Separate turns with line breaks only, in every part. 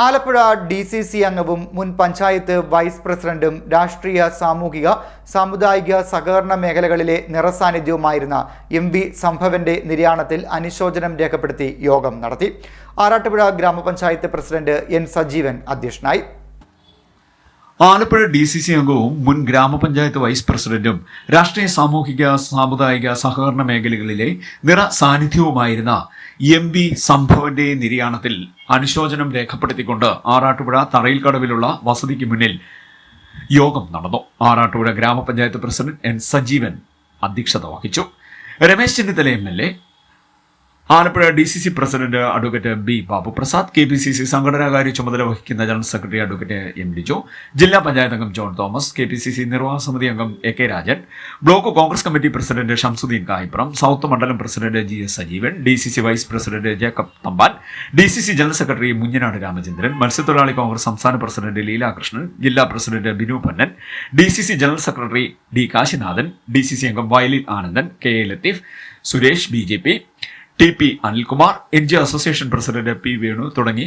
Alappuzha D C C അംഗവും മുൻ panchayat vice പ്രസിഡന്റും രാഷ്ട്രീയ സാമൂഹിക സാമുദായിക സഹകരണ മേഖലകളിലെ നിറസാന്നിധ്യവുമായിരുന്ന എം വി സംഭവന്റെ നിര്യാണത്തിൽ അനുശോചനം രേഖപ്പെടുത്തി യോഗം നടത്തി. ആറാട്ടുപുഴ ഗ്രാമപഞ്ചായത്ത് പ്രസിഡന്റ് എൻ സജീവൻ അധ്യക്ഷനായി.
ആലപ്പുഴ ഡി സി സി അംഗവും മുൻ ഗ്രാമപഞ്ചായത്ത് വൈസ് പ്രസിഡന്റും രാഷ്ട്രീയ സാമൂഹിക സാമുദായിക സഹകരണ മേഖലകളിലെ നിറ സാന്നിധ്യവുമായിരുന്ന എം വി സംഭവന്റെ നിര്യാണത്തിൽ അനുശോചനം രേഖപ്പെടുത്തിക്കൊണ്ട് ആറാട്ടുപുഴ തറയിൽക്കടവിലുള്ള വസതിക്ക് മുന്നിൽ യോഗം നടന്നു. ആറാട്ടുപുഴ ഗ്രാമപഞ്ചായത്ത് പ്രസിഡന്റ് എൻ സജീവൻ അധ്യക്ഷത വഹിച്ചു. Ramesh Chennithala M L A Alappuzha D C C president advocate B Babu Prasad K P C C സംഘടനാകാര്യ ചുമതല വഹിക്കുന്ന general secretary advocate M D Jo ജില്ലാ പഞ്ചായത്ത് അംഗം John Thomas K P C C നിർവാഹക സമിതി അംഗം A K Rajan block Congress committee president Shamsuddin Kayippuram south മണ്ഡലം president G S Sajeevan D C C vice president Jacob Thampan D C C general secretary Munjanad Ramachandran മത്സ്യത്തൊഴിലാളി കോൺഗ്രസ് സംസ്ഥാന president Leelakrishnan ജില്ലാ president Binu Pannan D C C general secretary D Kashinathan D C C അംഗം violin Anandan K A Latheef Suresh B J P T P Anilkumar G association president P Venu തുടങ്ങി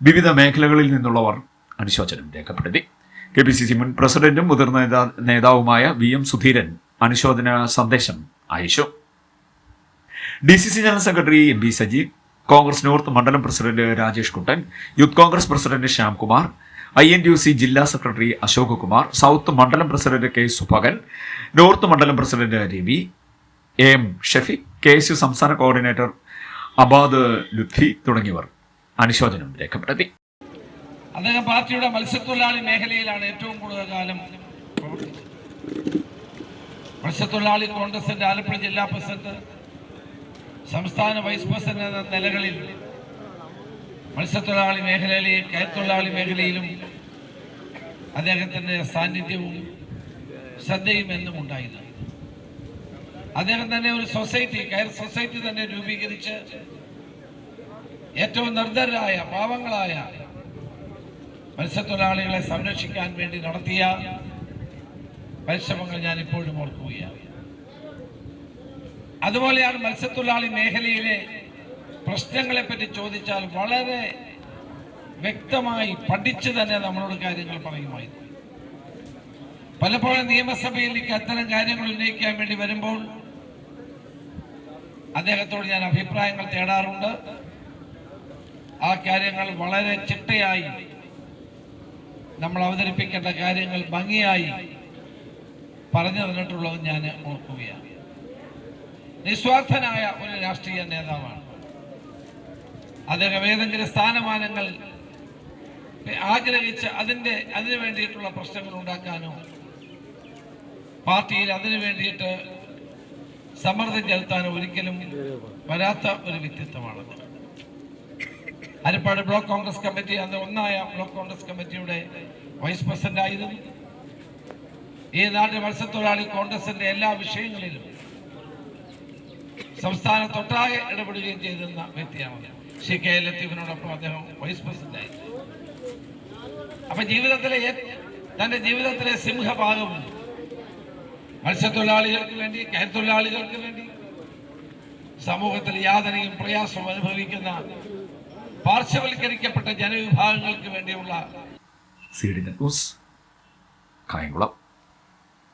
വിവിധ മേഖലകളിൽ നിന്നുള്ളവർ അനുശോചനം രേഖപ്പെടുത്തി. K P C C മുൻ പ്രസിഡന്റും മുതിർന്ന നേതാവുമായ വി എം സുധീരൻ അനുശോചന സന്ദേശം അയച്ചു. D C C general secretary M B Sajeev Congress north മണ്ഡലം president Rajesh Kuttan youth Congress president Shyamkumar I N U C ജില്ലാ സെക്രട്ടറി അശോക് കുമാർ സൗത്ത് മണ്ഡലം പ്രസിഡന്റ് കെ സുഭകൻ നോർത്ത് മണ്ഡലം president Ravi A M Shefi K S U സംസ്ഥാന coordinator Abad Lutfi തുടങ്ങിയവർ അനുശോചനം രേഖപ്പെടുത്തി.
അദ്ദേഹം പാർട്ടിയുടെ മത്സ്യത്തൊഴിലാളി മേഖലയിലാണ് ഏറ്റവും കൂടുതൽ കാലം മത്സ്യത്തൊഴിലാളി കോൺഗ്രസിന്റെ ആലപ്പുഴ ജില്ലാ പ്രസിഡന്റ് സംസ്ഥാന വൈസ് പ്രസിഡന്റ് എന്ന നിലകളിൽ മത്സ്യത്തൊഴിലാളി മേഖലയിലെയും കയത്തൊഴിലാളി മേഖലയിലും അദ്ദേഹത്തിന്റെ സാന്നിധ്യവും ശ്രദ്ധയും എന്നും ഉണ്ടായിരുന്നു അദ്ദേഹം തന്നെ ഒരു സൊസൈറ്റി കയർ സൊസൈറ്റി തന്നെ രൂപീകരിച്ച് ഏറ്റവും നിർദ്ധരായ പാവങ്ങളായ മത്സ്യത്തൊഴിലാളികളെ സംരക്ഷിക്കാൻ വേണ്ടി നടത്തിയ പരിശ്രമങ്ങൾ ഞാൻ ഇപ്പോഴും ഓർക്കുകയാണ്. അതുപോലെയാണ് മത്സ്യത്തൊഴിലാളി മേഖലയിലെ പ്രശ്നങ്ങളെപ്പറ്റി ചോദിച്ചാൽ വളരെ വ്യക്തമായി പഠിച്ചു തന്നെ നമ്മളോട് കാര്യങ്ങൾ പറയുമായിരുന്നു. പലപ്പോഴും നിയമസഭയിലേക്ക് അത്തരം കാര്യങ്ങൾ ഉന്നയിക്കാൻ വേണ്ടി വരുമ്പോൾ അദ്ദേഹത്തോട് ഞാൻ അഭിപ്രായങ്ങൾ തേടാറുണ്ട്. ആ കാര്യങ്ങൾ വളരെ ചിട്ടയായി നമ്മൾ അവതരിപ്പിക്കേണ്ട കാര്യങ്ങൾ ഭംഗിയായി പറഞ്ഞു തന്നിട്ടുള്ളത് ഞാൻ ഓർക്കുകയാണ്. നിസ്വാർത്ഥനായ ഒരു രാഷ്ട്രീയ നേതാവാണ്. അദ്ദേഹം ഏതെങ്കിലും സ്ഥാനമാനങ്ങൾ ആഗ്രഹിച്ച് അതിന്റെ അതിനു വേണ്ടിയിട്ടുള്ള പ്രശ്നങ്ങൾ ഉണ്ടാക്കാനോ പാർട്ടിയിൽ അതിനു വേണ്ടിയിട്ട് സമ്മർദ്ദം ചെലുത്താൻ ഒരിക്കലും വരാത്ത ഒരു വ്യക്തിത്വമാണ് ഹരിപ്പാട് ബ്ലോക്ക് കോൺഗ്രസ് കമ്മിറ്റി അന്ന് ഒന്നായ ബ്ലോക്ക് കോൺഗ്രസ് കമ്മിറ്റിയുടെ വൈസ് പ്രസിഡന്റ് ആയിരുന്നു. ഈ നാട്ടിലെ മത്സ്യത്തൊഴിലാളി കോൺഗ്രസിന്റെ എല്ലാ വിഷയങ്ങളിലും സംസ്ഥാനത്തൊട്ടാകെ ഇടപെടുകയും ചെയ്തിരുന്ന വ്യക്തിയാണ് ശ്രീ കെ ലത്തീഫിനോടൊപ്പം അദ്ദേഹം വൈസ് പ്രസിഡന്റ് ആയിരുന്നു അപ്പൊ ജീവിതത്തിലെ തന്റെ ജീവിതത്തിലെ സിംഹഭാഗവും മത്സ്യത്തൊഴിലാളികൾക്ക് വേണ്ടി കയർത്തൊഴിലാളികൾക്ക് വേണ്ടി സമൂഹത്തിൽ യാതനയും പ്രയാസവും അനുഭവിക്കുന്ന പാർശ്വവൽക്കരിക്കപ്പെട്ട ജനവിഭാഗങ്ങൾക്ക് വേണ്ടിയുള്ള
സി ഡി ന്യൂസ് കായംകുളം.